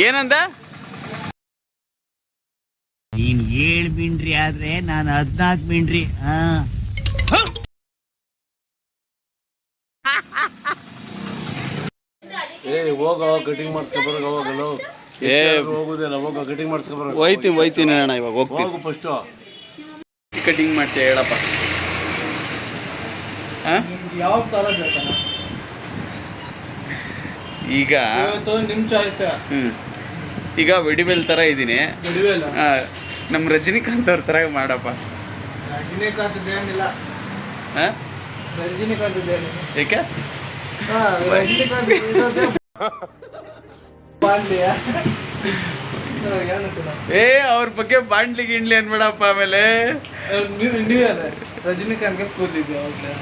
ಏನಂದ? ನೀನ್ ಏಳ್ ಮಿಂಡ್ರಿ ಆದ್ರೆ ನಾನು ಹದ್ನಾಲ್ಕು ಮಿಂಡ್ರಿ ಹಾ. ಏ ಹೋಗ ಕಟಿಂಗ್ ಮಾಡಿಸ್ಕೊಬರ ಹೋಗಲ್ಲ ಏ ಹೋಗುದಿಲ್ಲ ಹೋಗ ಕಟಿಂಗ್ ಮಾಡಿಸ್ಕೊಬರ ಹೋಯ್ತೀನಿ ಹೋಯ್ತೀನಿ ಅಣ್ಣ ಇವಾಗ ಹೋಗ್ತೀನಿ. ಹೋಗು ಫಸ್ಟು ಕಟಿಂಗ್ ಮಾಡ್ತೀಯ ಹೇಳಪ್ಪ. ಆ? ಯಾವ ತರ ಬೇಕಣ್ಣ? ಈಗ ಇವತ್ತು ನಿಮ್ ಚಾಯ್ಸ್ ಹ್ಮ್. ಈಗ ವೆಡಿವೆಲ್ ಥರ ಇದ್ದೀನಿ ನಮ್ ನಮ್ಮ ರಜನಿಕಾಂತ್ ಅವ್ರ ಥರ ಮಾಡಪ್ಪ. ರಜನಿಕಾಂತ್ ಏನಿಲ್ಲ ಆ? ರಜನಿಕಾಂತ್ ಏನಿಲ್ಲ ಏಕೆ? ಹಾ, ರಜನಿಕಾಂತ್ ಇರೋದೇ ಬಾಂಡ್ಲಿಯ. ಹಾ, ಏನಂತೀರ? ಏ ಅವ್ರ ಬಗ್ಗೆ ಬಾಂಡ್ಲಿ ಗಿಂಡ್ಲಿ ಅನ್ಬೇಡಪ್ಪ ಆಮೇಲೆ. ರಜನಿಕಾಂತ್ ನೀವು ನೀವೇ ರಜನಿಕಾಂತ್ಗೆ ಕೂತಿದ್ದೆ ಅವಾಗ್ಲೇ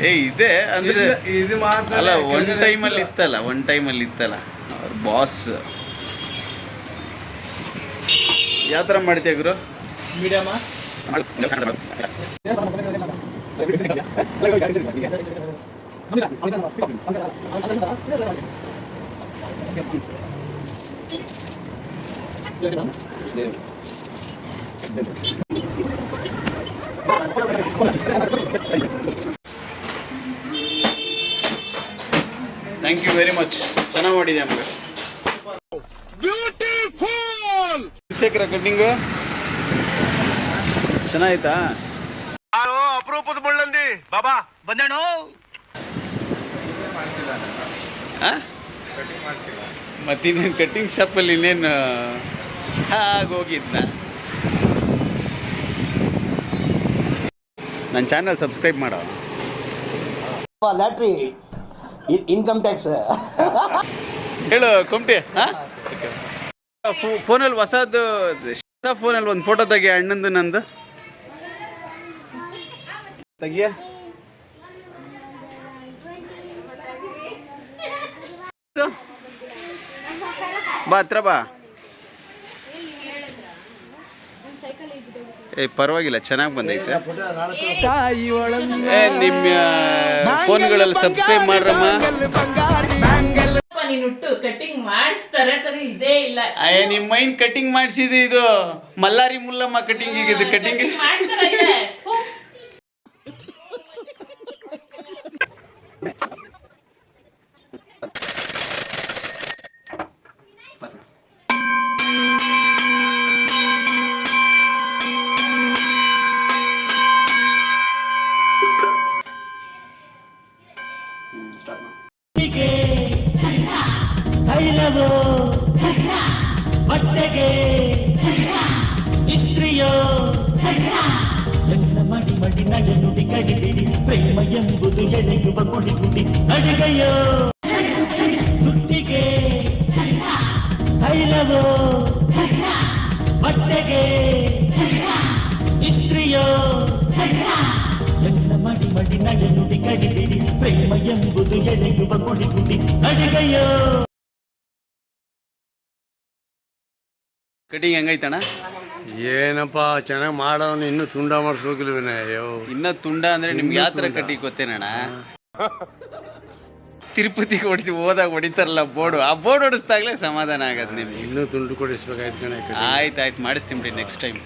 ಏ ಇದೆ ಅಂದ್ರೆ ಇದು ಮಾತ್ರ ಅಲ್ಲ ಒನ್ ಟೈಮ್ ಟೈಮಲ್ಲಿ ಇತ್ತಲ್ಲ ಒನ್ ಟೈಮಲ್ಲಿ ಇತ್ತಲ್ಲ. ಅವ್ರ ಬಾಸ್ ಯಾವ ಥರ ಮಾಡ್ತೀಯ ಗುರು? ಮೀಡಿಯಮ್ಮ ಥ್ಯಾಂಕ್ ಯು ವೆರಿ ಮಚ್ ಚೆನ್ನಾಗಿ ಮಾಡಿದೆ ನಮಗೆ ಶಿಕ್ಷಕರ ಕಟ್ಟಿಂಗ್. ಚೆನ್ನಾಯ್ತಾ ಅಪರೂಪದ ಬಳ್ಳಂದಿ ಬಾಬಾ ಬಂದೇಣು? ಮತ್ತಿನ್ನೇನು ಕಟ್ಟಿಂಗ್ ಶಾಪಲ್ಲಿ ಇನ್ನೇನು ಹಾಗೆ ಹೋಗಿದ್ನ? ನನ್ನ ಚಾನಲ್ ಸಬ್ಸ್ಕ್ರೈಬ್ ಮಾಡೋ. ಲ್ಯಾಟ್ರಿ ಇನ್ಕಮ್ ಟ್ಯಾಕ್ಸ್ ಹೇಳು ಕೊಮ್ಟಿ ಫೋನಲ್ಲಿ ಹೊಸದು ಹೊಸ ಫೋನಲ್ಲಿ ಒಂದು ಫೋಟೋ ತೆಗಿಯ ಅಣ್ಣಂದು ನಂದು. ತೆಗಿಯ? ಬಾ ಹತ್ರ ಬಾ. ಏ ಪರವಾಗಿಲ್ಲ ಚೆನ್ನಾಗಿ ಬಂದೈತೆ. ನಿಮ್ಮ ಫೋನ್ಗಳಲ್ಲಿ ಸಬ್ಸ್ಕ್ರೈಬ್ ಮಾಡ್ರಮ್ಮ. ಅಪ್ಪ ನೀನು ಹುಟ್ಟು ಕಟಿಂಗ್ ಮಾಡಿಸ್ತಾರೆ ತರ ಇದೇ ಇಲ್ಲ ಅಯ್ಯ ನಿಮ್ಮ ಮೈಂಡ್ ಕಟಿಂಗ್ ಮಾಡಿಸಿದೆ ಇದು ಮಲ್ಲಾರಿ ಮುಲ್ಲಮ್ಮ ಕಟಿಂಗ್ ಇದು ಕಟಿಂಗ್ ಮಾಡ್ತಾರೆ ಇದೆ. ಥು. ನನ್ನ ಮಡಿ ಮಡಿ ನಡೆ ನುಡಿ ಕಡಿದಿಡಿ ಪ್ರೇಮ ಎಂಬುದು ಎಳೆಯುವ ಗುಡಿ ಗುಡಿ ಅಡಿಗೆಯೋ ಸುಟ್ಟಿಗೆ ತೈಲವೋ ಬಟ್ಟೆಗೆ ಇಸ್ತ್ರಿಯೋ ನನ್ನ ಮಡಿ ಮಡಿ ನಡೆ ನುಡಿ ಕಡಿದಿಡಿ ಪ್ರೇಮ ಎಂಬುದು ಎಳೆಯುವ ಗುಡಿ ಗುಡಿ ಅಡಿಗೆಯೋ ಕಟಿಂಗ್ ಹೆಂಗೈತಣ ಏನಪ್ಪ ಚೆನ್ನಾಗಿ ಮಾಡೋನು ಇನ್ನೂ ತುಂಡ ಮಾಡಿಸ್ಬೇಕಿಲ್ವೇನೆ ಅಯ್ಯೋ. ಇನ್ನ ತುಂಡ ಅಂದ್ರೆ ನಿಮ್ಗೆ ಯಾವ ಥರ ಕಟಿಂಗ್ ಗೊತ್ತೇನಣ್ಣ? ತಿರುಪತಿಗೆ ಹೊಡಿತೀವಿ ಹೋದಾಗ ಹೊಡಿತಾರಲ್ಲ ಬೋರ್ಡು. ಆ ಬೋರ್ಡ್ ಹೊಡಿಸ್ದಾಗಲೇ ಸಮಾಧಾನ ಆಗತ್ತೆ ನಿಮ್ಗೆ. ಇನ್ನೂ ತುಂಡು ಕೊಡಿಸ್ಬೇಕಾಯ್ತು ಕಣೆ ಆಯ್ತು ಆಯ್ತು ಮಾಡಿಸ್ತೀನಿ ಬಿಡಿ ನೆಕ್ಸ್ಟ್ ಟೈಮ್